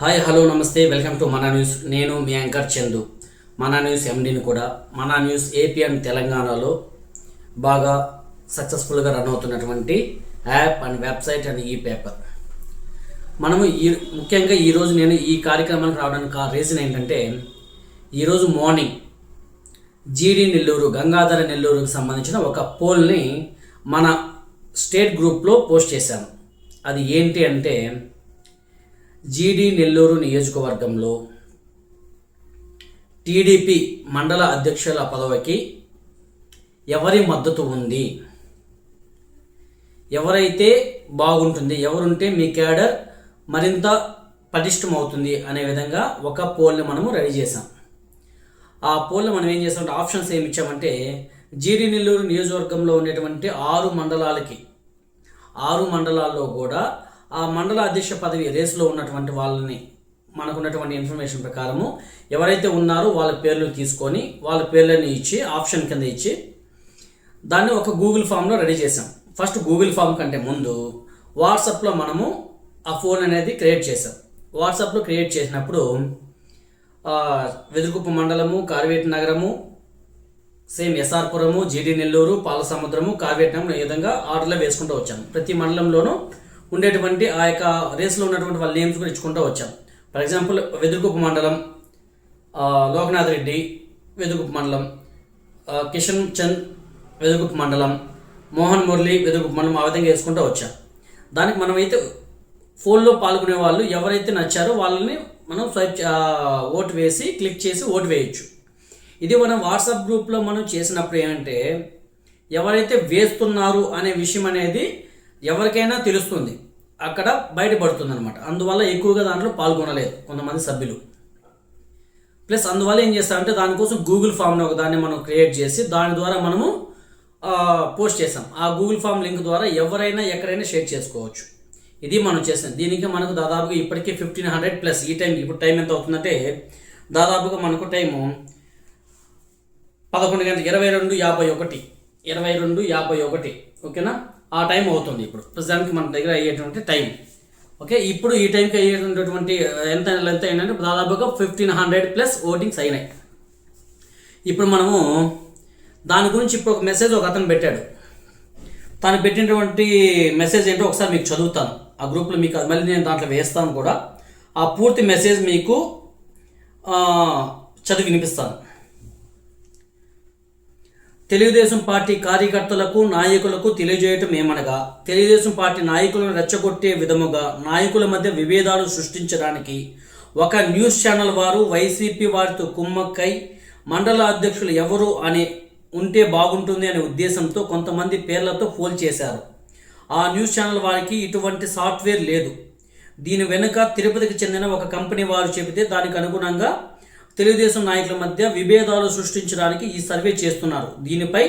Hi hello నమస్తే welcome to మన news. నేను మీ యాంకర్ చందు. మన న్యూస్ ఎండీని కూడా. మన న్యూస్ ఏపీ అండ్ తెలంగాణలో బాగా సక్సెస్ఫుల్గా రన్ అవుతున్నటువంటి app and website and e paper మనము ఈ ముఖ్యంగా ఈరోజు నేను ఈ కార్యక్రమానికి రావడానికి రీజన్ ఏంటంటే ఈరోజు మార్నింగ్ జీడి నెల్లూరు గంగాధర నెల్లూరుకు సంబంధించిన ఒక పోల్ని మన స్టేట్ గ్రూప్లో పోస్ట్ చేశాను అది ఏంటి అంటే జీడి నెల్లూరు నియోజకవర్గంలో టీడీపీ మండల అధ్యక్షుల పదవికి ఎవరి మద్దతు ఉంది? ఎవరైతే బాగుంటుంది ఎవరుంటే మీ క్యాడర్ మరింత పటిష్టమవుతుంది అనే విధంగా ఒక పోల్ని మనము రెడీ చేసాం ఆ పోల్ని మనం ఏం చేసామంటే ఆప్షన్స్ ఏమి ఇచ్చామంటే జీడి నెల్లూరు నియోజకవర్గంలో ఉండేటువంటి ఆరు మండలాలకి ఆరు మండలాల్లో కూడా ఆ మండల అధ్యక్ష పదవి రేసులో ఉన్నటువంటి వాళ్ళని మనకున్నటువంటి ఇన్ఫర్మేషన్ ప్రకారము ఎవరైతే ఉన్నారో వాళ్ళ పేర్లు తీసుకొని వాళ్ళ పేర్లని ఇచ్చి ఆప్షన్ కింద ఇచ్చి దాన్ని ఒక గూగుల్ ఫామ్లో రెడీ చేసాం ఫస్ట్ గూగుల్ ఫామ్ కంటే ముందు వాట్సాప్లో మనము ఆ ఫోన్ అనేది క్రియేట్ చేసాం వాట్సాప్లో క్రియేట్ చేసినప్పుడు వెదురుకుప్ప మండలము కార్వేటి నగరము సేమ్ ఎస్ఆర్పురము జీడి నెల్లూరు పాలసముద్రము కార్వేటం ఈ విధంగా ఆర్డర్లో వేసుకుంటూ వచ్చాం. ప్రతి మండలంలోనూ ఉండేటువంటి ఆ యొక్క రేస్లో ఉన్నటువంటి వాళ్ళ నేమ్స్ కూడా ఇచ్చుకుంటూ వచ్చాం. ఫర్ ఎగ్జాంపుల్ వెదురుకుప్ప మండలం లోకనాథ్ రెడ్డి వెదురుకుప్ప మండలం కిషన్ చంద్ వెదురుకుప్ప మండలం మోహన్ మురళి వెదురుకుప్ప మండలం ఆ విధంగా వేసుకుంటూ వచ్చాం. దానికి మనమైతే ఫోన్లో పాల్గొనే వాళ్ళు ఎవరైతే నచ్చారో వాళ్ళని మనం స్వైప్ ఓటు వేసి క్లిక్ చేసి ఓటు వేయచ్చు. ఇది మనం వాట్సాప్ గ్రూప్లో మనం చేసినప్పుడు ఏంటంటే ఎవరైతే వేస్తున్నారు అనే విషయం అనేది ఎవరికైనా తెలుస్తుంది. అక్కడ బయటపడుతుంది అనమాట అందువల్ల ఎక్కువగా దాంట్లో పాల్గొనలేదు కొంతమంది సభ్యులు. ప్లస్ అందువల్ల ఏం చేస్తామంటే దానికోసం గూగుల్ ఫామ్ని ఒక దాన్ని మనం క్రియేట్ చేసి దాని ద్వారా మనము పోస్ట్ చేసాం ఆ గూగుల్ ఫామ్ లింక్ ద్వారా ఎవరైనా ఎక్కడైనా షేర్ చేసుకోవచ్చు. ఇది మనం చేసాం దీనికి మనకు దాదాపుగా ఇప్పటికే ఫిఫ్టీన్ హండ్రెడ్ ప్లస్ ఈ టైం ఇప్పుడు టైం ఎంత అవుతుందంటే దాదాపుగా మనకు టైము పదకొండు గంటల ఇరవై రెండు యాభై ఒకటి. ఇరవై రెండు యాభై ఒకటి. ఓకేనా? ఆ టైం అవుతుంది ఇప్పుడు. ప్రస్తుతానికి మన దగ్గర అయ్యేటువంటి టైం. ఓకే ఇప్పుడు ఈ టైంకి అయ్యేటటువంటి ఎంత ఎంత అయిందంటే దాదాపుగా ఫిఫ్టీన్ హండ్రెడ్ ప్లస్ ఓటింగ్స్ అయినాయి. ఇప్పుడు మనము దాని గురించి ఇప్పుడు ఒక మెసేజ్ ఒక అతను పెట్టాడు. తను పెట్టినటువంటి మెసేజ్ ఏంటో ఒకసారి మీకు చదువుతాను. ఆ గ్రూప్లో మీకు మళ్ళీ నేను దాంట్లో వేస్తాను కూడా. ఆ పూర్తి మెసేజ్ మీకు చదివి వినిపిస్తాను. తెలుగుదేశం పార్టీ కార్యకర్తలకు నాయకులకు తెలియజేయటం ఏమనగా తెలుగుదేశం పార్టీ నాయకులను రెచ్చగొట్టే విధముగా నాయకుల మధ్య విభేదాలు సృష్టించడానికి ఒక న్యూస్ ఛానల్ వారు వైసీపీ వారితో కుమ్మక్కై మండల అధ్యక్షులు ఎవరు అని ఉంటే బాగుంటుంది అనే ఉద్దేశంతో కొంతమంది పేర్లతో పోల్ చేశారు. ఆ న్యూస్ ఛానల్ వారికి ఇటువంటి సాఫ్ట్వేర్ లేదు. దీని వెనుక తిరుపతికి చెందిన ఒక కంపెనీ వారు చెబితే దానికి అనుగుణంగా తెలుగుదేశం నాయకుల మధ్య విభేదాలు సృష్టించడానికి ఈ సర్వే చేస్తున్నారు. దీనిపై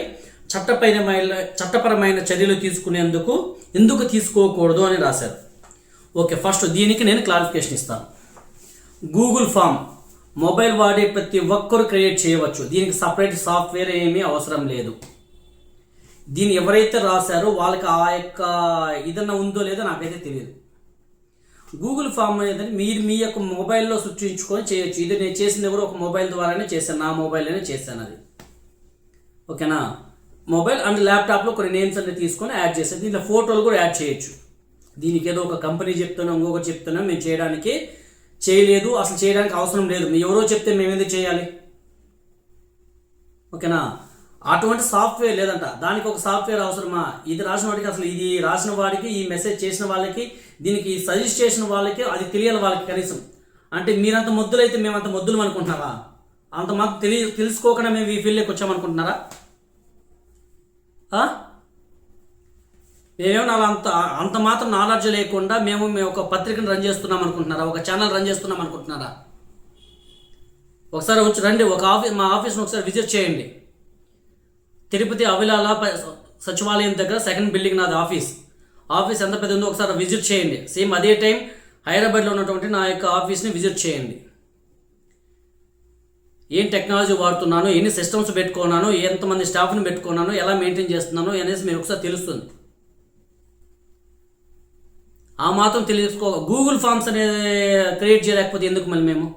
చట్టపరమైన చట్టపరమైన చర్యలు తీసుకునేందుకు ఎందుకు తీసుకోకూడదు అని రాశారు. ఓకే ఫస్ట్ దీనికి నేను క్లారిఫికేషన్ ఇస్తాను. గూగుల్ ఫామ్ మొబైల్ వాడే ప్రతి ఒక్కరు క్రియేట్ చేయవచ్చు. దీనికి సపరేట్ సాఫ్ట్వేర్ ఏమీ అవసరం లేదు. దీన్ని ఎవరైతే రాశారో వాళ్ళకి ఆ యొక్క ఏదన్నా ఉందో లేదో నాకైతే తెలియదు. గూగుల్ ఫామ్ అనేది మీరు మీ యొక్క మొబైల్లో సృష్టించుకొని చేయొచ్చు. ఇది నేను చేసింది ఎవరు ఒక మొబైల్ ద్వారానే చేశాను. నా మొబైల్లోనే చేశాను అది. ఓకేనా? మొబైల్ అండ్ ల్యాప్టాప్లో కొన్ని నేమ్స్ అన్ని తీసుకొని యాడ్ చేశాను. దీంట్లో ఫోటోలు కూడా యాడ్ చేయొచ్చు. దీనికి ఏదో ఒక కంపెనీ చెప్తున్నాం ఇంకొకటి చెప్తున్నాం మేము చేయడానికి చేయలేదు. అసలు చేయడానికి అవసరం లేదు. మీ ఎవరో చెప్తే మేము ఎందుకు చేయాలి? ఓకేనా? అటువంటి సాఫ్ట్వేర్ లేదంట. దానికి ఒక సాఫ్ట్వేర్ అవసరమా? ఇది రాసిన వాడికి అసలు ఇది రాసిన వాడికి ఈ మెసేజ్ చేసిన వాళ్ళకి దీనికి సజెస్ట్ చేసిన వాళ్ళకి అది తెలియాలి వాళ్ళకి కనీసం. అంటే మీరంత మొద్దులైతే మేమంత మొద్దులు అనుకుంటున్నారా అంత మాకు తెలియ తెలుసుకోకుండా మేము ఈ ఫీల్డ్లోకి వచ్చామనుకుంటున్నారా? మేమేమో నాలో అంత అంత మాత్రం నాలెడ్జ్ లేకుండా మేము మేము ఒక పత్రికను రన్ చేస్తున్నాం అనుకుంటున్నారా ఒక ఛానల్ రన్ చేస్తున్నాం అనుకుంటున్నారా ఒకసారి వచ్చి రండి ఒక ఆఫీస్ మా ఆఫీస్ని ఒకసారి విజిట్ చేయండి. తిరుపతి అవిలాల సచివాలయం దగ్గర సెకండ్ బిల్డింగ్ నాది ఆఫీస్ ఆఫీస్ ఎంత పెద్ద ఉందో ఒకసారి విజిట్ చేయండి. సేమ్ అదే టైం హైదరాబాద్లో ఉన్నటువంటి నా యొక్క ఆఫీస్ని విజిట్ చేయండి. ఏం టెక్నాలజీ వాడుతున్నాను ఎన్ని సిస్టమ్స్ పెట్టుకున్నాను ఎంతమంది స్టాఫ్ని పెట్టుకున్నాను ఎలా మెయింటైన్ చేస్తున్నాను అనేసి మీరు ఒకసారి తెలుస్తుంది. ఆ మాత్రం తెలుసుకో గూగుల్ ఫామ్స్ అనేది క్రియేట్ చేయలేకపోతే ఎందుకు మళ్ళీ మేము?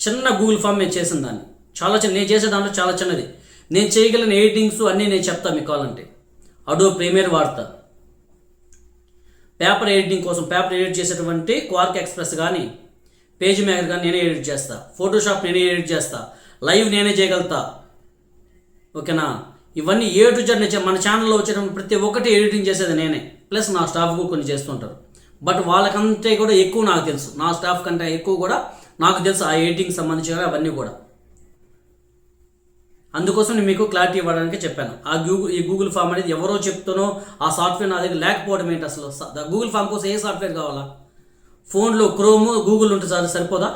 చిన్న గూగుల్ ఫామ్ నేను చేసిన దాన్ని. చాలా చిన్న నేను చేసే దాంట్లో చాలా చిన్నది. నేను చేయగలిగిన ఎడిటింగ్స్ అన్నీ నేను చెప్తా మీకు కావాలంటే అడో ప్రీమియర్ వాడతా పేపర్ ఎడిటింగ్ కోసం పేపర్ ఎడిట్ చేసేటువంటి క్వార్క్ ఎక్స్ప్రెస్ కానీ పేజ్ మేకర్ కానీ నేనే ఎడిట్ చేస్తా. ఫోటోషాప్ నేనే ఎడిట్ చేస్తా. లైవ్ నేనే చేయగలుగుతా. ఓకేనా? ఇవన్నీ ఏ టు జెడ్ నేను మన ఛానల్లో వచ్చేటప్పుడు ప్రతి ఒక్కటి ఎడిటింగ్ చేసేది నేనే. ప్లస్ నా స్టాఫ్ కూడా కొన్ని చేస్తుంటారు బట్ వాళ్ళకంటే కూడా ఎక్కువ నాకు తెలుసు. నా స్టాఫ్ కంటే ఎక్కువ కూడా నాకు తెలుసు ఆ ఎడిటింగ్ సంబంధించిన అవన్నీ కూడా. అందుకోసం నేను మీకు క్లారిటీ ఇవ్వడానికి చెప్పాను. ఆ గూగుల్ ఈ గూగుల్ ఫామ్ అనేది ఎవరో చెప్తానో ఆ సాఫ్ట్వేర్ నా దగ్గర లేకపోవడం ఏంటి అసలు? గూగుల్ ఫామ్ కోసం ఏ సాఫ్ట్వేర్ కావాలా? ఫోన్లో క్రోమ్ గూగుల్ ఉంటే సార్ సరిపోదా?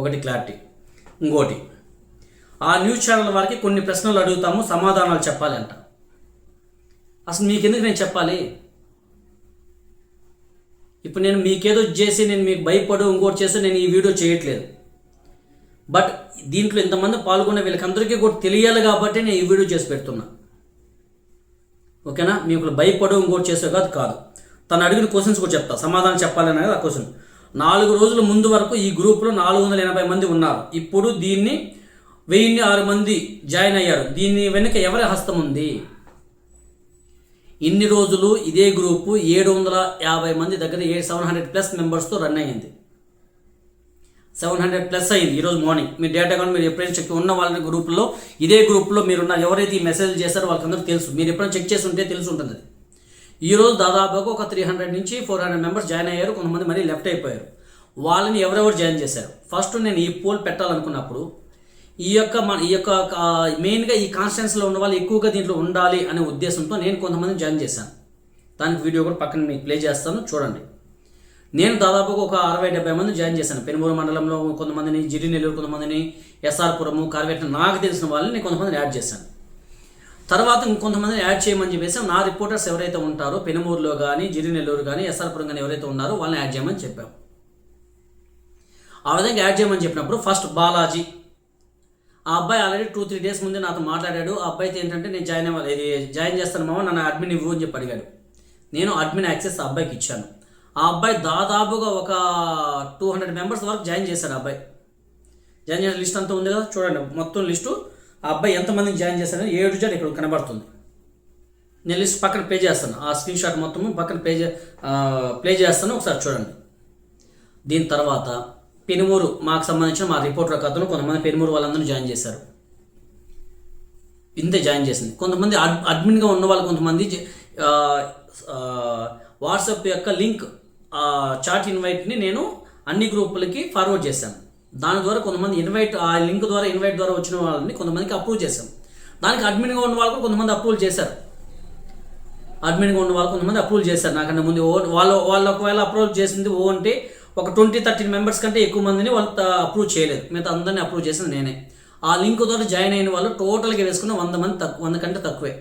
ఒకటి క్లారిటీ. ఇంకోటి ఆ న్యూస్ ఛానల్ వారికి కొన్ని ప్రశ్నలు అడుగుతాము సమాధానాలు చెప్పాలి అంట అసలు మీకెందుకు నేను చెప్పాలి? ఇప్పుడు నేను మీకేదో చేసి నేను మీకు భయపడు ఇంకోటి చేస్తే నేను ఈ వీడియో చేయట్లేదు. బట్ దీంట్లో ఇంతమంది పాల్గొన్న వీళ్ళకందరికీ కూడా తెలియాలి కాబట్టి నేను ఈ వీడియో చేసి పెడుతున్నా. ఓకేనా? మీకు భయపడవు ఇంకోటి చేసే కాదు కాదు. తను అడిగిన క్వశ్చన్స్ కూడా చెప్తా. సమాధానం చెప్పాలనే ఆ క్వశ్చన్ నాలుగు రోజుల ముందు వరకు ఈ గ్రూప్లో నాలుగు వందల ఎనభై మంది ఉన్నారు. ఇప్పుడు దీన్ని వెయ్యిన్ని ఆరు మంది జాయిన్ అయ్యారు. దీని వెనుక ఎవరి హస్తం ఉంది? ఇన్ని రోజులు ఇదే గ్రూపు ఏడు వందల యాభై మంది దగ్గర ఏ సెవెన్ హండ్రెడ్ ప్లస్ మెంబర్స్తో రన్ అయ్యింది. సెవెన్ హండ్రెడ్ ప్లస్ అయింది ఈరోజు మార్నింగ్. మీ డేటా అకౌంట్ మీరు ఎప్పుడైనా చెక్ ఉన్న వాళ్ళ గ్రూప్లో ఇదే గ్రూప్లో మీరున్న ఎవరైతే ఈ మెసేజ్ చేస్తారో వాళ్ళకందరూ తెలుసు. మీరు ఎప్పుడైనా చెక్ చేసి ఉంటే తెలిసి ఉంటుంది అది. ఈ రోజు దాదాపుగా ఒక త్రీ హండ్రెడ్ నుంచి ఫోర్ హండ్రెడ్ మెంబర్స్ జాయిన్ అయ్యారు. కొంతమంది మరీ లెఫ్ట్ అయిపోయారు. వాళ్ళని ఎవరెవరు జాయిన్ చేశారు? ఫస్ట్ నేను ఈ పోల్ పెట్టాలనుకున్నప్పుడు ఈ యొక్క మన ఈ యొక్క మెయిన్గా ఈ కాన్స్టెన్స్లో ఉన్న వాళ్ళు ఎక్కువగా దీంట్లో ఉండాలి అనే ఉద్దేశంతో నేను కొంతమంది జాయిన్ చేశాను. దానికి వీడియో కూడా పక్కన మీకు ప్లే చేస్తాను. చూడండి. నేను దాదాపుగా ఒక అరవై డెబ్బై మంది జాయిన్ చేశాను. పెనుమూరు మండలంలో కొంతమందిని జిరి నెల్లూరు కొంతమందిని ఎస్ఆర్పురము కార్వేట నాకు తెలిసిన వాళ్ళని నేను కొంతమందిని యాడ్ చేశాను. తర్వాత ఇంకొంతమందిని యాడ్ చేయమని చెప్పేసి నా రిపోర్టర్స్ ఎవరైతే ఉంటారో పెనుమూరులో కానీ జిరి నెల్లూరు కానీ ఎస్ఆర్పురం కానీ ఎవరైతే ఉన్నారో వాళ్ళని యాడ్ చేయమని చెప్పాం. ఆ విధంగా యాడ్ చేయమని చెప్పినప్పుడు ఫస్ట్ బాలాజీ. ఆ అబ్బాయి ఆల్రెడీ టూ త్రీ డేస్ ముందే నాతో మాట్లాడాడు. ఆ అబ్బాయితో ఏంటంటే నేను జాయిన్ అవ్వాలి జాయిన్ చేస్తాను మామ నన్ను అడ్మిన్ ఇవ్వు అని చెప్పి అడిగాడు. నేను అడ్మిన్ యాక్సెస్ ఆ అబ్బాయికి ఇచ్చాను. ఆ అబ్బాయి దాదాపుగా ఒక టూ హండ్రెడ్ మెంబర్స్ వరకు జాయిన్ చేశాడు అబ్బాయి. జాయిన్ చేసిన లిస్ట్ అంతా ఉంది కదా చూడండి. మొత్తం లిస్టు ఆ అబ్బాయి ఎంతమందిని జాయిన్ చేశాడని ఏడు జాయిన్ ఇక్కడ కనబడుతుంది. నేను లిస్ట్ పక్కన పే చేస్తాను. ఆ స్క్రీన్ షాట్ మొత్తము పక్కన పే చే ప్లే చేస్తాను. ఒకసారి చూడండి. దీని తర్వాత పెనుమూరు మాకు సంబంధించిన మా రిపోర్టర్ కథను కొంతమంది పెనుమూరు వాళ్ళందరూ జాయిన్ చేశారు. ఇంతే జాయిన్ చేసింది. కొంతమంది అడ్ అడ్మిన్గా ఉన్న వాళ్ళు కొంతమంది వాట్సాప్ యొక్క లింక్ చాట్ ఇన్వైట్ని నేను అన్ని గ్రూపులకి ఫార్వర్డ్ చేశాను. దాని ద్వారా కొంతమంది ఇన్వైట్ ఆ లింక్ ద్వారా ఇన్వైట్ ద్వారా వచ్చిన వాళ్ళని కొంతమందికి అప్రూవ్ చేశాం. దానికి అడ్మిన్గా ఉన్న వాళ్ళు కూడా కొంతమంది అప్రూవ్ చేశారు. అడ్మిన్గా ఉన్న వాళ్ళు కొంతమంది అప్రూవ్ చేశారు. నాకంటే ముందు ఓ వాళ్ళు వాళ్ళు ఒకవేళ అప్రూవ్ చేసింది ఓ అంటే ఒక ట్వంటీ థర్టీ మెంబర్స్ కంటే ఎక్కువ మందిని వాళ్ళు అప్రూవ్ చేయలేదు. మిగతా అందరినీ అప్రూవ్ చేసింది నేనే. ఆ లింక్ ద్వారా జాయిన్ అయిన వాళ్ళు టోటల్గా వేసుకున్న వంద మంది తక్కువ వంద కంటే తక్కువే.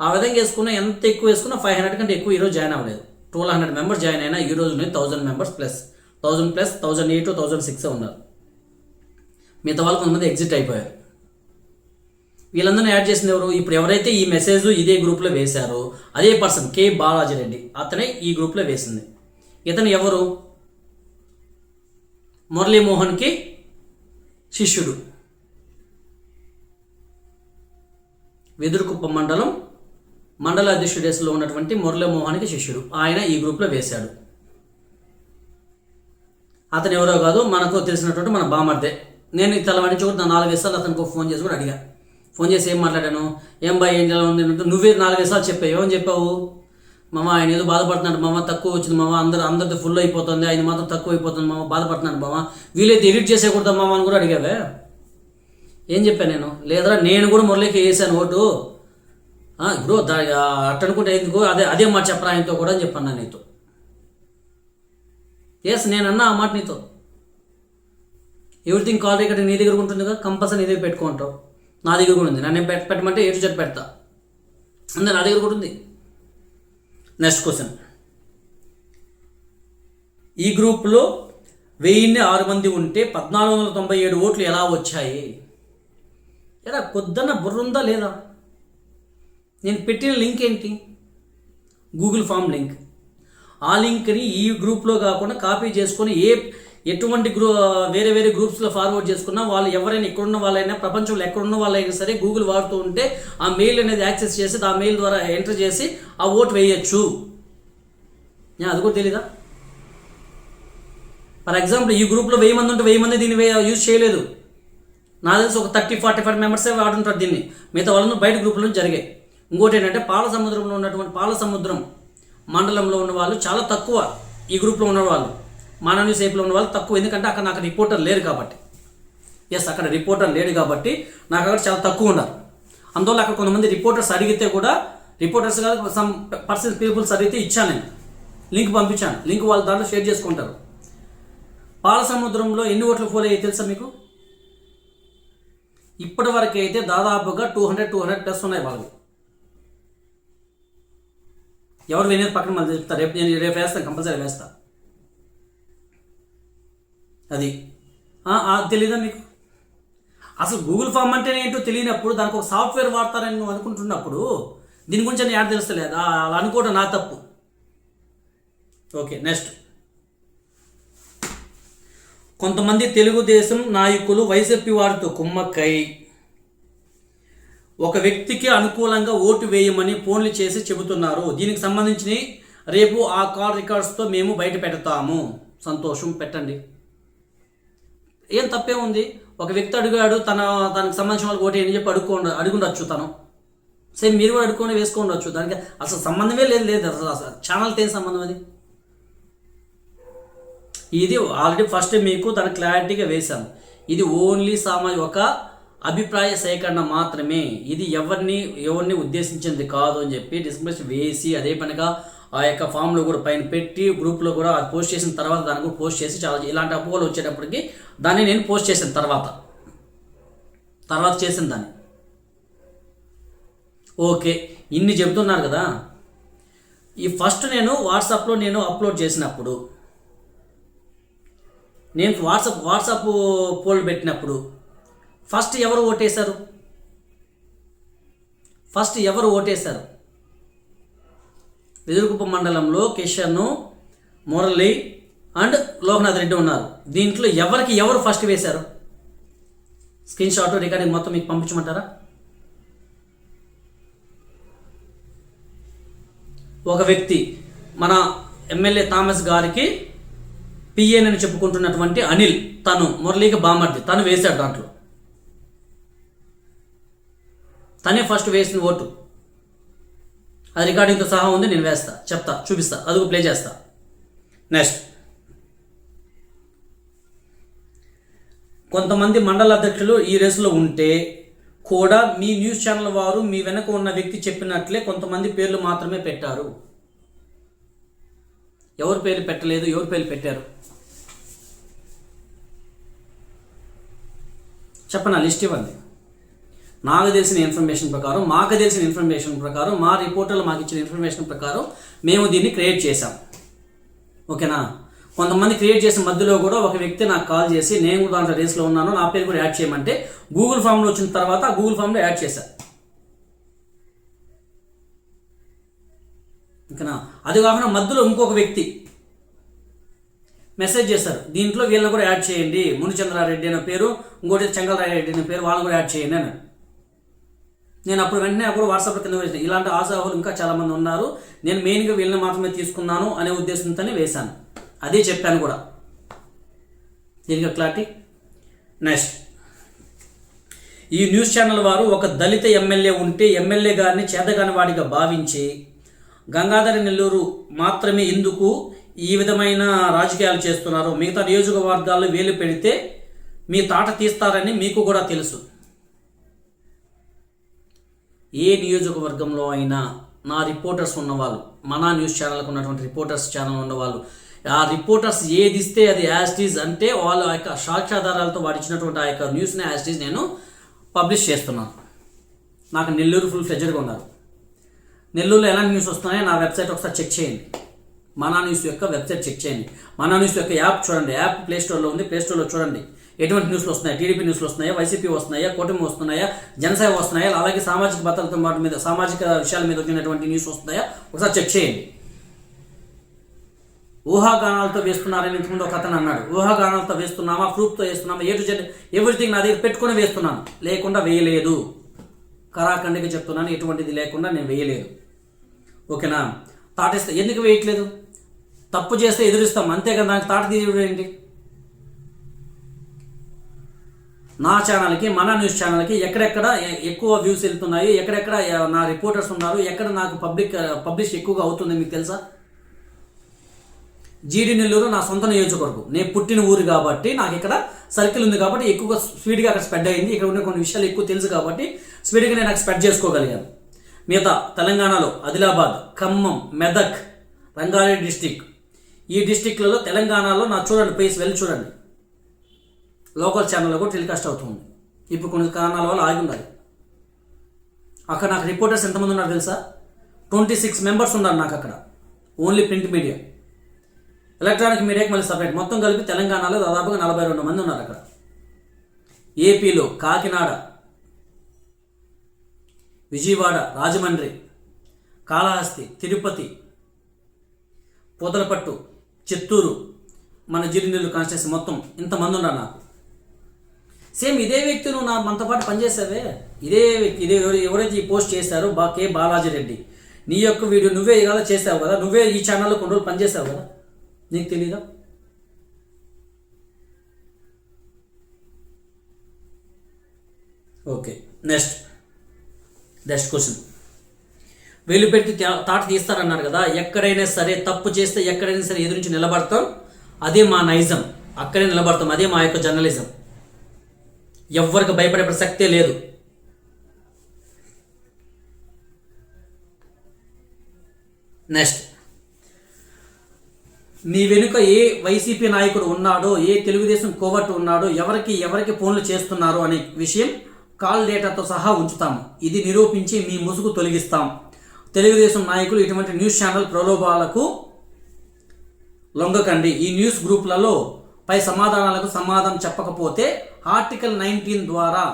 ఆ విధంగా వేసుకున్న ఎంత ఎక్కువ వేసుకున్నా ఫైవ్ హండ్రెడ్ కంటే ఎక్కువ ఈరోజు జాయిన్ అవ్వలేదు. ట్వెల్వ్ హండ్రెడ్ మెంబర్స్ జాయిన్ అయినా ఈ రోజు thousand members plus. Thousand plus thousand eight thousand six ఉన్నారు. మిగతా వాళ్ళు కొంతమంది ఎగ్జిట్ అయిపోయారు. వీళ్ళందరినీ యాడ్ చేసింది ఎవరు? ఇప్పుడు ఎవరైతే ఈ మెసేజ్ ఇదే గ్రూప్లో వేశారో అదే పర్సన్ కే బాలాజీ రెడ్డి. అతనే ఈ గ్రూప్లో వేసింది. ఇతను ఎవరు? మురళీమోహన్కి శిష్యుడు. వెదురుకుప్ప మండలం మండల అధ్యక్షుడేసులో ఉన్నటువంటి మురళీమోహన్కి శిష్యుడు. ఆయన ఈ గ్రూప్లో వేశాడు. అతను ఎవరో కాదు మనకు తెలిసినటువంటి మన బామర్దే. నేను తల నుంచి కూడా నాలుగు నాలుగైదు సార్లు అతనికి ఫోన్ చేసి కూడా అడిగా. ఫోన్ చేసి ఏం మాట్లాడాను? ఏం బాయ్ ఏం చేయాలి ఉంది? నువ్వే నాలుగైదు సార్లు చెప్పావు. ఏమని చెప్పావు? మామ ఆయన ఏదో బాధపడుతున్నాడు మామ తక్కువ వచ్చింది మామ. అందరు అందరిది ఫుల్ అయిపోతుంది. ఆయన మాత్రం తక్కువ అయిపోతుంది మామ. బాధపడుతున్నాడు మామ. వీలైతే ఎడిట్ చేసేకూడదా మామ అని కూడా అడిగావే? ఏం చెప్పాను నేను? లేదరా నేను కూడా మురళికి వేసాను ఓటు. ఇప్పుడు దా అనుకుంటే ఎందుకు అదే అదే మాట చెప్పరా ఆయనతో కూడా అని చెప్పాను నీతో. ఎస్ నేను అన్నా ఆ మాట నీతో. ఎవ్రీథింగ్ కాల్ రికార్డ్ నీ దగ్గర ఉంటుందిగా కంపల్సరీ నీ దగ్గర పెట్టుకుంటావు నా దగ్గర కూడా ఉంది. నన్ను నేను పెట్ట పెట్టమంటే ఏ చెట్టు పెడతా. అందరు నా దగ్గర కూడా ఉంది. నెక్స్ట్ క్వశ్చన్ ఈ గ్రూప్లో వెయ్యిన్ని ఆరు మంది ఉంటే పద్నాలుగు వందల తొంభై ఏడు ఓట్లు ఎలా వచ్చాయి? ఎలా కొద్దన్న బుర్ర ఉందా లేదా? నేను పెట్టిన లింక్ ఏంటి? Google form link. ఆ లింక్ని ఈ గ్రూప్లో కాకుండా కాపీ చేసుకొని ఏ ఎటువంటి గ్రూ వేరే వేరే గ్రూప్స్లో ఫార్వర్డ్ చేసుకున్నా వాళ్ళు ఎవరైనా ఎక్కడున్న వాళ్ళైనా ప్రపంచంలో ఎక్కడున్న వాళ్ళైనా సరే గూగుల్ వాడుతూ ఉంటే ఆ మెయిల్ అనేది యాక్సెస్ చేసి ఆ మెయిల్ ద్వారా ఎంటర్ చేసి ఆ ఓట్ వేయచ్చు. అది కూడా తెలీదా? ఫర్ ఎగ్జాంపుల్ ఈ గ్రూప్లో వెయ్యి మంది ఉంటే వెయ్యి మంది దీన్ని యూజ్ చేయలేదు. నా తెలిసి ఒక థర్టీ ఫార్టీ ఫైవ్ మెంబర్సే వాడుంటారు దీన్ని. మిగతా వాళ్ళను బయట గ్రూప్లో జరిగాయి. ఇంకోటి ఏంటంటే పాల సముద్రంలో ఉన్నటువంటి పాల సముద్రం మండలంలో ఉన్న వాళ్ళు చాలా తక్కువ ఈ గ్రూప్లో ఉన్నవాళ్ళు వాళ్ళు. మానవ సేపులో ఉన్న వాళ్ళు తక్కువ. ఎందుకంటే అక్కడ నాకు రిపోర్టర్ లేరు కాబట్టి. ఎస్ అక్కడ రిపోర్టర్ లేడు కాబట్టి నాకు అక్కడ చాలా తక్కువ ఉన్నారు. అందువల్ల అక్కడ కొంతమంది రిపోర్టర్స్ అడిగితే కూడా రిపోర్టర్స్ కాదు సమ్ పర్సన్స్ పీపుల్స్ అడిగితే ఇచ్చాను నేను. లింక్ పంపించాను. లింక్ వాళ్ళు దాంట్లో షేర్ చేసుకుంటారు. పాల సముద్రంలో ఎన్ని ఓట్లు ఫోల్ అయ్యాయి తెలుసా మీకు? ఇప్పటి వరకు అయితే దాదాపుగా two hundred two hundred plus ఉన్నాయి వాళ్ళకి ఎవరు వినేది పక్కన మళ్ళీ చెప్తారు. రేపు నేను రేపు వేస్తాను కంపల్సరీ వేస్తా. అది. ఆ, ఆ, తెలీదా మీకు? అసలు గూగుల్ ఫామ్ అంటే ఏంటో తెలియనప్పుడు దానికి ఒక సాఫ్ట్వేర్ వాడతారని నువ్వు అనుకుంటున్నప్పుడు దీని గురించి నేను యాడ్ తెలుస్తలేదు. అలా అనుకోవడం నా తప్పు. Okay next. కొంతమంది తెలుగుదేశం నాయకులు వైసీపీ వారితో కుమ్మక్కై ఒక వ్యక్తికి అనుకూలంగా ఓటు వేయమని ఫోన్లు చేసి చెబుతున్నారు. దీనికి సంబంధించి రేపు ఆ కాల్ రికార్డ్స్తో మేము బయట పెడతాము. సంతోషం పెట్టండి. ఏం తప్పే ఉంది? ఒక వ్యక్తి అడిగాడు తన తనకు సంబంధించిన వాళ్ళకి ఓటు అని చెప్పి అడుక్కోండి అడుగుండొచ్చు తను. సేమ్ మీరు కూడా అడుక్కొని వేసుకోండొచ్చు దానికి అసలు సంబంధమే లేదు లేదు. అసలు అసలు ఛానల్తో ఏం సంబంధం అది? ఇది ఆల్రెడీ ఫస్ట్ మీకు తన క్లారిటీగా వేశాను. ఇది ఓన్లీ సామాజిక ఒక అభిప్రాయ సేకరణ మాత్రమే. ఇది ఎవరిని ఎవరిని ఉద్దేశించింది కాదు అని చెప్పి డిస్కస్ వేసి అదే పనిగా ఆ యొక్క ఫామ్లో కూడా పైన పెట్టి గ్రూప్లో కూడా అది పోస్ట్ చేసిన తర్వాత దాన్ని కూడా పోస్ట్ చేసి చాలా ఇలాంటి అపోహలు వచ్చేటప్పటికి దాన్ని నేను పోస్ట్ చేసిన తర్వాత. తర్వాత చేసిన దాన్ని. ఓకే. ఇన్ని చెబుతున్నారు కదా? ఈ ఫస్ట్ నేను వాట్సాప్లో నేను అప్లోడ్ చేసినప్పుడు నేను వాట్సాప్ వాట్సాప్ పోల్ పెట్టినప్పుడు ఫస్ట్ ఎవరు ఓటేశారు? ఫస్ట్ ఎవరు ఓటేశారు? వెదురుకుప్ప మండలంలో కిషన్ మురళి అండ్ లోకనాథ్ రెడ్డి ఉన్నారు. దీంట్లో ఎవరికి ఎవరు ఫస్ట్ వేశారు? స్క్రీన్ షాట్ రికార్డింగ్ మొత్తం మీకు పంపించమంటారా? ఒక వ్యక్తి మన ఎమ్మెల్యే థామస్ గారికి పిఎన్ అని చెప్పుకుంటున్నటువంటి అనిల్ తను మురళీకి బామర్ది తను వేశాడు దాంట్లో. తనే ఫస్ట్ వేసిన ఓటు. అది రికార్డింగ్తో సహా ఉంది నేను వేస్తా చెప్తా చూపిస్తా అది ప్లే చేస్తా. నెక్స్ట్. కొంతమంది మండల అధ్యక్షులు ఈ రేసులో ఉంటే కూడా మీ న్యూస్ ఛానల్ వారు మీ వెనక ఉన్న వ్యక్తి చెప్పినట్లే కొంతమంది పేర్లు మాత్రమే పెట్టారు. ఎవరు పేర్లు పెట్టలేదు ఎవరు పేర్లు పెట్టారు? చెప్పనా లిస్ట్ ఇవ్వండి. నాకు తెలిసిన ఇన్ఫర్మేషన్ ప్రకారం మాకు తెలిసిన ఇన్ఫర్మేషన్ ప్రకారం మా రిపోర్టర్లు మాకు ఇచ్చిన ఇన్ఫర్మేషన్ ప్రకారం మేము దీన్ని క్రియేట్ చేశాం. ఓకేనా? కొంతమంది క్రియేట్ చేసిన మధ్యలో కూడా ఒక వ్యక్తి నాకు కాల్ చేసి నేను కూడా దాంట్లో రేస్లో ఉన్నాను నా పేరు కూడా యాడ్ చేయమంటే గూగుల్ ఫామ్లో వచ్చిన తర్వాత గూగుల్ ఫామ్లో యాడ్ చేశా. ఓకేనా? అది కాకుండా మధ్యలో ఇంకొక వ్యక్తి మెసేజ్ చేశారు. దీంట్లో వీళ్ళని కూడా యాడ్ చేయండి. మునిచంద్రారెడ్డి అనే పేరు ఇంకోటి చెంగలరారెడ్డి అనే పేరు వాళ్ళని కూడా యాడ్ చేయండి అని నేను అప్పుడు వెంటనే అప్పుడు వాట్సాప్ కింద వేసిన ఇలాంటి ఆశాహులు ఇంకా చాలామంది ఉన్నారు. నేను మెయిన్గా వీళ్ళని మాత్రమే తీసుకున్నాను అనే ఉద్దేశంతోనే వేశాను. అదే చెప్పాను కూడా. దీనికి క్లారిటీ నెక్స్ట్ ఈ న్యూస్ ఛానల్ వారు ఒక దళిత ఎమ్మెల్యే ఉంటే ఎమ్మెల్యే గారిని చేతగాని వాడిగా భావించి గంగాధర నెల్లూరు మాత్రమే ఎందుకు ఈ విధమైన రాజకీయాలు చేస్తున్నారు? మిగతా నియోజకవర్గాల్లో వేలు పెడితే మీ తాట తీస్తారని మీకు కూడా తెలుసు. ఏ నియోజకవర్గంలో అయినా నా రిపోర్టర్స్ ఉన్నవాళ్ళు మన న్యూస్ ఛానల్కి ఉన్నటువంటి రిపోర్టర్స్ ఛానల్ ఉన్నవాళ్ళు ఆ రిపోర్టర్స్ ఏది ఇస్తే అది యాస్టీజ్ అంటే వాళ్ళ యొక్క సాక్ష్యాధారాలతో వాడు ఇచ్చినటువంటి ఆ యొక్క న్యూస్ని యాస్టీజ్ నేను పబ్లిష్ చేస్తున్నాను. నాకు నెల్లూరు ఫుల్ ఫ్లెజర్గా ఉన్నారు. నెల్లూరులో ఎలాంటి న్యూస్ వస్తున్నాయో నా వెబ్సైట్ ఒకసారి చెక్ చేయండి. మనా న్యూస్ యొక్క వెబ్సైట్ చెక్ చేయండి. మనా న్యూస్ యొక్క యాప్ చూడండి. యాప్ ప్లే స్టోర్లో ఉంది ప్లే స్టోర్లో చూడండి. ఎటువంటి న్యూస్లు వస్తున్నాయి? టీడీపీ న్యూస్లు వస్తున్నాయా? వైసీపీ వస్తున్నాయా? కూటమి వస్తున్నాయా? జనసేవ వస్తున్నాయా? అలాగే సామాజిక భద్రత మాట మీద సామాజిక విషయాల మీద వచ్చినటువంటి న్యూస్ వస్తున్నాయా? ఒకసారి చెక్ చేయండి. ఊహాగానాలతో వేస్తున్నారని ఇంతకుముందు ఒక అతను అన్నాడు. ఊహాగానాలతో వేస్తున్నామా? ప్రూఫ్తో వేస్తున్నామా? ఏ టు జెడ్ ఎవ్రీథింగ్ నా దగ్గర పెట్టుకుని వేస్తున్నాను. లేకుండా వేయలేదు. కరాఖండిగా చెప్తున్నాను. ఎటువంటిది లేకుండా నేను వేయలేదు. ఓకేనా? తాటేస్తే ఎందుకు వేయట్లేదు? తప్పు చేస్తే ఎదురిస్తాం. అంతేగా దానికి తాట తీయడం ఏంటి? నా ఛానల్కి మన న్యూస్ ఛానల్కి ఎక్కడెక్కడ ఎక్కువ వ్యూస్ వెళ్తున్నాయి ఎక్కడెక్కడ నా రిపోర్టర్స్ ఉన్నారు ఎక్కడ నాకు పబ్లిక్ పబ్లిష్ ఎక్కువగా అవుతుంది మీకు తెలుసా? జీడి నెల్లూరు నా సొంత నియోజకవర్గం. నేను పుట్టిన ఊరు కాబట్టి నాకు ఇక్కడ సర్కిల్ ఉంది కాబట్టి ఎక్కువగా స్పీడ్గా అక్కడ స్ప్రెడ్ అయింది. ఇక్కడ ఉన్న కొన్ని విషయాలు ఎక్కువ తెలుసు కాబట్టి స్పీడ్గా నేను నాకు స్ప్రెడ్ చేసుకోగలిగాను. మిగతా తెలంగాణలో ఆదిలాబాద్ ఖమ్మం మెదక్ రంగారెడ్డి డిస్టిక్ ఈ డిస్టిక్లలో తెలంగాణలో నా చూడండి ప్లేస్ వెళ్ళి చూడండి. లోకల్ ఛానల్లో కూడా టెలికాస్ట్ అవుతుంది. ఇప్పుడు కొన్ని కారణాల వల్ల ఆగి ఉండాలి అక్కడ నాకు రిపోర్టర్స్ ఎంతమంది ఉన్నారు తెలుసా? ట్వంటీ సిక్స్ మెంబర్స్ ఉన్నారు నాకు అక్కడ. Only print media. ఎలక్ట్రానిక్ మీడియాకి మళ్ళీ సపరేట్. మొత్తం కలిపి తెలంగాణలో దాదాపుగా నలభై రెండు మంది ఉన్నారు అక్కడ. ఏపీలో కాకినాడ విజయవాడ రాజమండ్రి కాళహస్తి తిరుపతి పూతలపట్టు చిత్తూరు మన జిరినెల్లు కాన్స్టిట్యూన్సీ మొత్తం ఇంతమంది ఉన్నారు నాకు. సేమ్ ఇదే వ్యక్తి నువ్వు నా మనతో పాటు పనిచేసావే ఇదే వ్యక్తి ఇదే ఎవరైతే ఈ పోస్ట్ చేశారో బా కే. బాలాజీ రెడ్డి. నీ యొక్క వీడియో నువ్వే ఇలా చేసావు కదా? నువ్వే ఈ ఛానల్లో కొన్ని రోజులు పనిచేసావు కదా? నీకు తెలీదా? Okay next. Next question. వేలు పెట్టి తాట తీస్తారన్నారు కదా ఎక్కడైనా సరే తప్పు చేస్తే ఎక్కడైనా సరే ఎదురించి నిలబడతాం. అదే మా నైజం. అక్కడే నిలబడతాం. అదే మా యొక్క జర్నలిజం. ఎవ్వరికి భయపడే ప్రసక్తే లేదు. నెక్స్ట్ నీ వెనుక ఏ వైసీపీ నాయకుడు ఉన్నాడో ఏ తెలుగుదేశం కోవర్ట్ ఉన్నాడో ఎవరికి ఎవరికి ఫోన్లు చేస్తున్నారు అనే విషయం కాల్ డేటాతో సహా ఉంచుతాము. ఇది నిరూపించి మీ ముసుగు తొలగిస్తాం. తెలుగుదేశం నాయకులు ఇటువంటి న్యూస్ ఛానల్ ప్రలోభాలకు లొంగకండి. ఈ న్యూస్ గ్రూప్లలో పై సమాధానాలకు సమాధానం చెప్పకపోతే ఆర్టికల్ నైన్టీన్ ద్వారా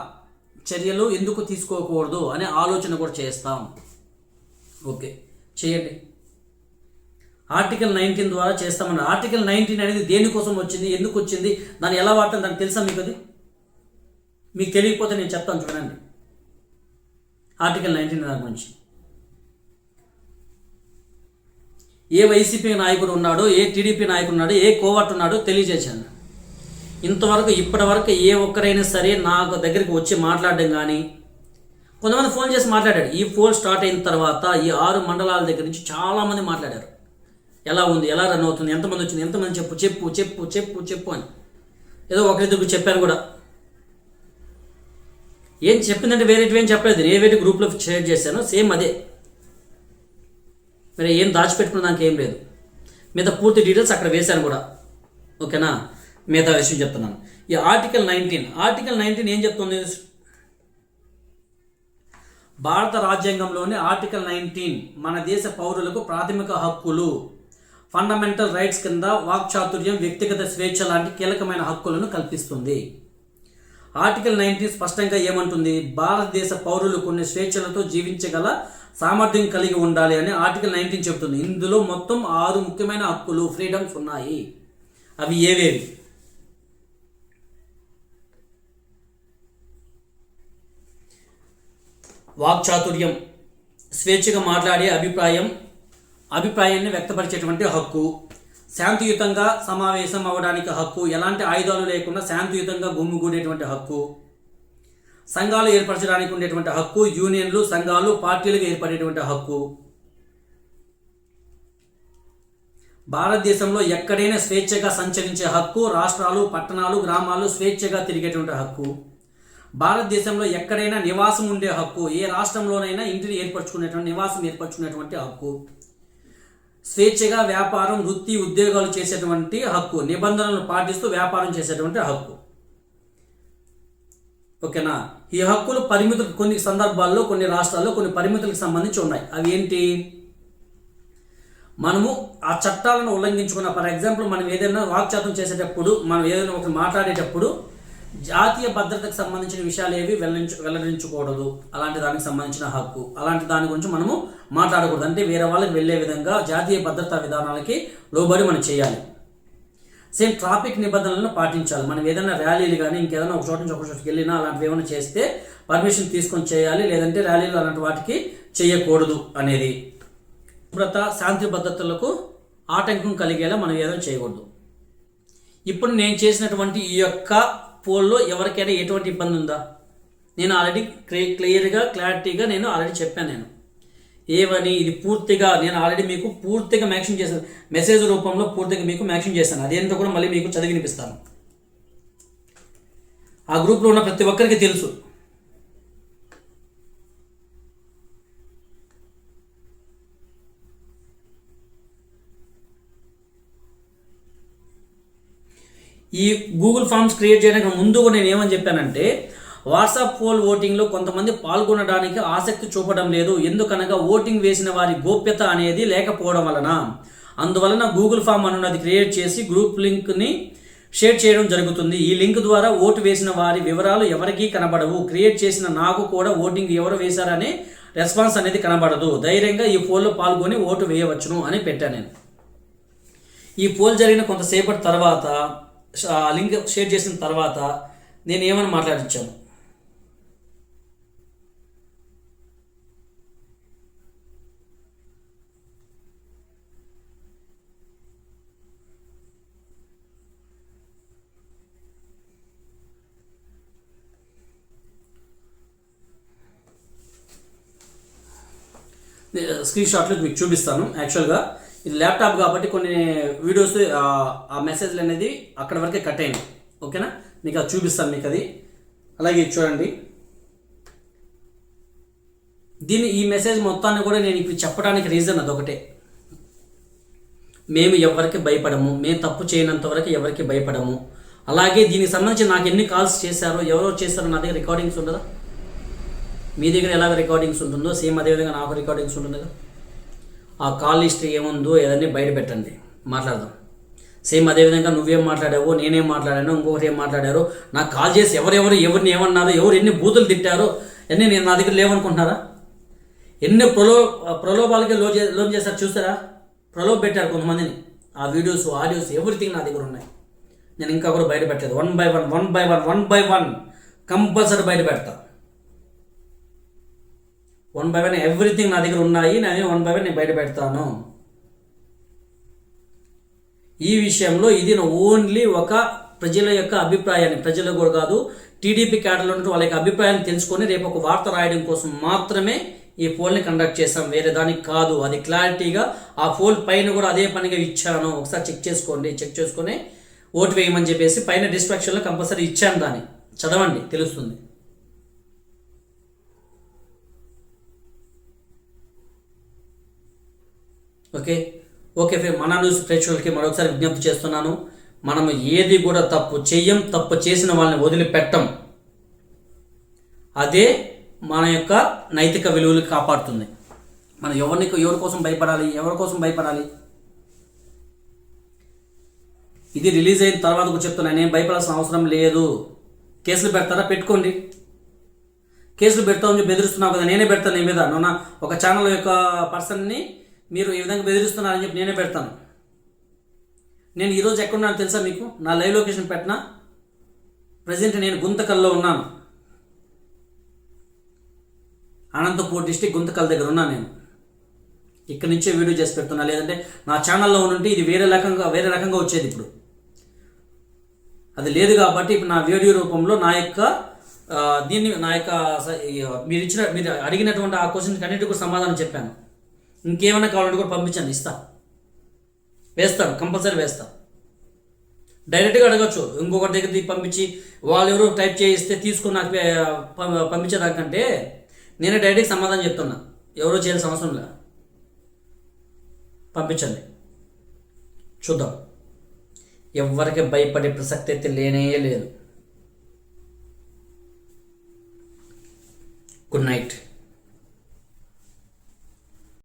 చర్యలు ఎందుకు తీసుకోకూడదు అనే ఆలోచన కూడా చేస్తాం. ఓకే చేయండి. ఆర్టికల్ నైన్టీన్ ద్వారా చేస్తామన్నారు ఆర్టికల్ నైన్టీన్ అనేది దేనికోసం వచ్చింది ఎందుకు వచ్చింది దాన్ని ఎలా వాడతాం దానికి తెలుసా మీకు అది? మీకు తెలియకపోతే నేను చెప్తాను చూడండి. ఆర్టికల్ నైన్టీన్ దాని గురించి. ఏ వైసీపీ నాయకుడు ఉన్నాడో ఏ టీడీపీ నాయకుడు ఉన్నాడో ఏ కోవట్ ఉన్నాడో తెలియజేశాను. ఇంతవరకు ఇప్పటివరకు ఏ ఒక్కరైనా సరే నాకు దగ్గరికి వచ్చి మాట్లాడడం కానీ కొంతమంది ఫోన్ చేసి మాట్లాడాడు ఈ ఫోన్ స్టార్ట్ అయిన తర్వాత ఈ ఆరు మండలాల దగ్గర నుంచి చాలామంది మాట్లాడారు. ఎలా ఉంది? ఎలా రన్ అవుతుంది? ఎంతమంది వచ్చింది? ఎంతమంది చెప్పు చెప్పు చెప్పు చెప్పు చెప్పు అని. ఏదో ఒకరిద్దరు చెప్పాను కూడా. ఏం చెప్పిందంటే వేరేటివి ఏం చెప్పలేదు. నేను వేరే గ్రూప్లో షేర్ చేశాను సేమ్ అదే. మరి ఏం దాచిపెట్టుకున్న దానికి ఏం లేదు. మిగతా పూర్తి డీటెయిల్స్ అక్కడ వేశాను కూడా. ఓకేనా? మిగతా విషయం చెప్తున్నాను. ఈ ఆర్టికల్ నైన్టీన్ ఆర్టికల్ నైన్టీన్ ఏం చెప్తుంది? భారత రాజ్యాంగంలోని ఆర్టికల్ నైన్టీన్ మన దేశ పౌరులకు ప్రాథమిక హక్కులు. ఫండమెంటల్ రైట్స్ కింద వాక్చాతుర్యం వ్యక్తిగత స్వేచ్ఛ లాంటి కీలకమైన హక్కులను కల్పిస్తుంది. ఆర్టికల్ నైన్టీన్ స్పష్టంగా ఏమంటుంది? భారతదేశ పౌరులు కొన్ని స్వేచ్ఛలతో జీవించగల సామర్థ్యం కలిగి ఉండాలి అని ఆర్టికల్ నైన్టీన్ చెబుతుంది. ఇందులో మొత్తం ఆరు ముఖ్యమైన హక్కులు ఫ్రీడమ్స్ ఉన్నాయి. అవి ఏవేవి? వాక్చాతుర్యం స్వేచ్ఛగా మాట్లాడే అభిప్రాయం అభిప్రాయాన్ని వ్యక్తపరిచేటువంటి హక్కు శాంతియుతంగా సమావేశం అవ్వడానికి హక్కు ఎలాంటి ఆయుధాలు లేకుండా శాంతియుతంగా గుమ్మిగూడేటువంటి హక్కు సంఘాలు ఏర్పరచడానికి ఉండేటువంటి హక్కు యూనియన్లు సంఘాలు పార్టీలుగా ఏర్పడేటువంటి హక్కు. భారతదేశంలో ఎక్కడైనా స్వేచ్ఛగా సంచరించే హక్కు రాష్ట్రాలు పట్టణాలు గ్రామాలు స్వేచ్ఛగా తిరిగేటువంటి హక్కు. భారతదేశంలో ఎక్కడైనా నివాసం ఉండే హక్కు ఏ రాష్ట్రంలోనైనా ఇంటిని ఏర్పరచుకునేటువంటి నివాసం ఏర్పరచుకునేటువంటి హక్కు. స్వేచ్ఛగా వ్యాపారం వృత్తి ఉద్యోగాలు చేసేటువంటి హక్కు నిబంధనలను పాటిస్తూ వ్యాపారం చేసేటువంటి హక్కు. ఓకేనా? ఈ హక్కులు పరిమితులు కొన్ని సందర్భాల్లో కొన్ని రాష్ట్రాల్లో కొన్ని పరిమితులకు సంబంధించి ఉన్నాయి. అవి ఏంటి? మనము ఆ చట్టాలను ఉల్లంఘించుకున్న ఫర్ ఎగ్జాంపుల్ మనం ఏదైనా వాక్చాతం చేసేటప్పుడు మనం ఏదైనా ఒకటి మాట్లాడేటప్పుడు జాతీయ భద్రతకు సంబంధించిన విషయాలు ఏవి వెల్లడించు వెల్లడించకూడదు. అలాంటి దానికి సంబంధించిన హక్కు. అలాంటి దాని గురించి మనము మాట్లాడకూడదు. అంటే వేరే వాళ్ళకి వెళ్ళే విధంగా జాతీయ భద్రతా విధానాలకి లోబడి మనం చేయాలి. సేమ్ ట్రాఫిక్ నిబంధనలను పాటించాలి. మనం ఏదైనా ర్యాలీలు కానీ ఇంకేదైనా ఒక చోట నుంచి ఒక చోటుకి వెళ్ళినా అలాంటివి ఏమైనా చేస్తే పర్మిషన్ తీసుకొని చేయాలి. లేదంటే ర్యాలీలు అలాంటి వాటికి చేయకూడదు అనేది. శుభ్రత శాంతి భద్రతలకు ఆటంకం కలిగేలా మనం ఏదైనా చేయకూడదు. ఇప్పుడు నేను చేసినటువంటి ఈ యొక్క పోల్లో ఎవరికైనా ఎటువంటి ఇబ్బంది ఉందా? నేను ఆల్రెడీ క్లియర్గా క్లారిటీగా నేను ఆల్రెడీ చెప్పాను నేను. ఏమని? ఇది పూర్తిగా నేను ఆల్రెడీ మీకు పూర్తిగా మ్యాక్షన్ చేశాను. మెసేజ్ రూపంలో పూర్తిగా మీకు మ్యాక్షన్ చేశాను. అదేంటో కూడా మళ్ళీ మీకు చదివి వినిపిస్తాను. ఆ గ్రూప్లో ఉన్న ప్రతి ఒక్కరికి తెలుసు. ఈ గూగుల్ ఫామ్స్ క్రియేట్ చేయడానికి ముందు కూడా నేను ఏమని చెప్పానంటే వాట్సాప్ పోల్ ఓటింగ్లో కొంతమంది పాల్గొనడానికి ఆసక్తి చూపడం లేదు. ఎందుకనగా ఓటింగ్ వేసిన వారి గోప్యత అనేది లేకపోవడం వలన. అందువలన గూగుల్ ఫామ్ అనున్నది క్రియేట్ చేసి గ్రూప్ లింక్ని షేర్ చేయడం జరుగుతుంది. ఈ లింక్ ద్వారా ఓటు వేసిన వారి వివరాలు ఎవరికీ కనబడవు. క్రియేట్ చేసిన నాకు కూడా ఓటింగ్ ఎవరు వేశారనే రెస్పాన్స్ అనేది కనబడదు. ధైర్యంగా ఈ పోల్లో పాల్గొని ఓటు వేయవచ్చును అని పెట్టాను నేను. ఈ పోల్ జరిగిన కొంతసేపటి తర్వాత లింక్ షేర్ చేసిన తర్వాత నేను ఏమని మాట్లాడించాను? స్క్రీన్ షాట్లు మీకు చూపిస్తాను. యాక్చువల్గా ఇది ల్యాప్టాప్ కాబట్టి కొన్ని వీడియోస్ ఆ మెసేజ్లు అనేది అక్కడ వరకే కట్ అయినాయి. ఓకేనా మీకు అది చూపిస్తాను మీకు అది. అలాగే చూడండి. దీని ఈ మెసేజ్ మొత్తాన్ని కూడా నేను ఇప్పుడు చెప్పడానికి రీజన్ అదొకటే మేము ఎవరికి భయపడము. మేము తప్పు చేయనంత వరకు ఎవరికి భయపడము. అలాగే దీనికి సంబంధించి నాకు ఎన్ని కాల్స్ చేశారో ఎవరో చేశారో నా దగ్గర రికార్డింగ్స్ ఉండదా? మీ దగ్గర ఎలా రికార్డింగ్స్ ఉంటుందో సేమ్ అదేవిధంగా నాకు రికార్డింగ్స్ ఉంటుంది కదా? ఆ కాల్ హిస్టరీ ఏముందో ఏదన్నీ బయట పెట్టండి. మాట్లాడదాం. సేమ్ అదేవిధంగా నువ్వేం మాట్లాడావో నేనేం మాట్లాడాను ఇంకొకరు ఏం మాట్లాడారో నాకు కాల్ చేసి ఎవరెవరు ఎవరిని ఏమన్నారో ఎవరు ఎన్ని బూతులు తిట్టారో అన్నీ నేను నా దగ్గర లేవనుకుంటున్నారా? ఎన్ని ప్రలో ప్రలోభాలకి లో చే లోన్ చేశారు చూసారా? ప్రలోభ పెట్టారు కొంతమందిని. ఆ వీడియోస్ ఆడియోస్ ఎవ్రీథింగ్ నా దగ్గర ఉన్నాయి. నేను ఇంకా కూడా బయట పెట్టలేదు. One by one one by one one by one compulsory బయట పెడతా. వన్ బై వన్ ఎవ్రీథింగ్ నా దగ్గర ఉన్నాయి నేను వన్ బై వన్ నేను బయట పెడతాను. ఈ విషయంలో ఇది ఓన్లీ ఒక ప్రజల యొక్క అభిప్రాయాన్ని ప్రజలు కూడా కాదు టీడీపీ క్యాడర్లో ఉంటే వాళ్ళ యొక్క అభిప్రాయాన్ని తెలుసుకొని రేపు ఒక వార్త రాయడం కోసం మాత్రమే ఈ పోల్ని కండక్ట్ చేస్తాం వేరే దానికి కాదు అది క్లారిటీగా ఆ పోల్ పైన కూడా అదే పనిగా ఇచ్చాను. ఒకసారి చెక్ చేసుకోండి చెక్ చేసుకొని ఓటు వేయమని చెప్పేసి పైన డిస్ట్రాక్షన్లో కంపల్సరీ ఇచ్చాను దాన్ని. చదవండి తెలుస్తుంది. ఓకే? ఓకే మన న్యూస్ ప్రేక్షకులకి మరొకసారి విజ్ఞప్తి చేస్తున్నాను. మనం ఏది కూడా తప్పు చెయ్యం తప్పు చేసిన వాళ్ళని వదిలిపెట్టం. అదే మన యొక్క నైతిక విలువలు కాపాడుతుంది. మనం ఎవరిని ఎవరి కోసం భయపడాలి ఎవరి కోసం భయపడాలి? ఇది రిలీజ్ అయిన తర్వాత కూడా చెప్తున్నా నేను భయపడాల్సిన అవసరం లేదు. కేసులు పెడతారా? పెట్టుకోండి. కేసులు పెడతామని చెప్పి బెదిరిస్తున్నావు కదా నేనే పెడతాను నీ మీద. నువ్వు నా ఒక ఛానల్ యొక్క పర్సన్ని మీరు ఈ విధంగా బెదిరిస్తున్నారని చెప్పి నేనే పెడతాను. నేను ఈరోజు ఎక్కడున్నాను తెలుసా మీకు? నా లైవ్ లొకేషన్ పెట్టినా? ప్రజెంట్ నేను గుంతకల్లో ఉన్నాను. అనంతపూర్ డిస్టిక్ గుంతకల్ దగ్గర ఉన్నాను నేను. ఇక్కడి నుంచే వీడియో చేసి పెడుతున్నా. లేదంటే నా ఛానల్లో ఉంటే ఇది వేరే రకంగా వేరే రకంగా వచ్చేది ఇప్పుడు. అది లేదు కాబట్టి ఇప్పుడు నా వీడియో రూపంలో నా యొక్క దీన్ని నా యొక్క మీరు ఇచ్చిన మీరు అడిగినటువంటి ఆ క్వశ్చన్కి అన్నిటికీ కూడా సమాధానం చెప్పాను. ఇంకేమైనా కావాలంటే కూడా పంపించండి ఇస్తా. వేస్తాను కంపల్సరీ వేస్తాను డైరెక్ట్గా అడగచ్చు. ఇంకొకటి దగ్గర పంపించి వాళ్ళు ఎవరు టైప్ చేయిస్తే తీసుకుని నాకు పే- పంపించేదానికంటే నేనే డైరెక్ట్గా సమాధానం చెప్తున్నా. ఎవరో చేయాల్సిన అవసరం లేదు పంపించండి. చూద్దాం. ఎవరికి భయపడే ప్రసక్తి అయితే లేనే లేదు. Good night.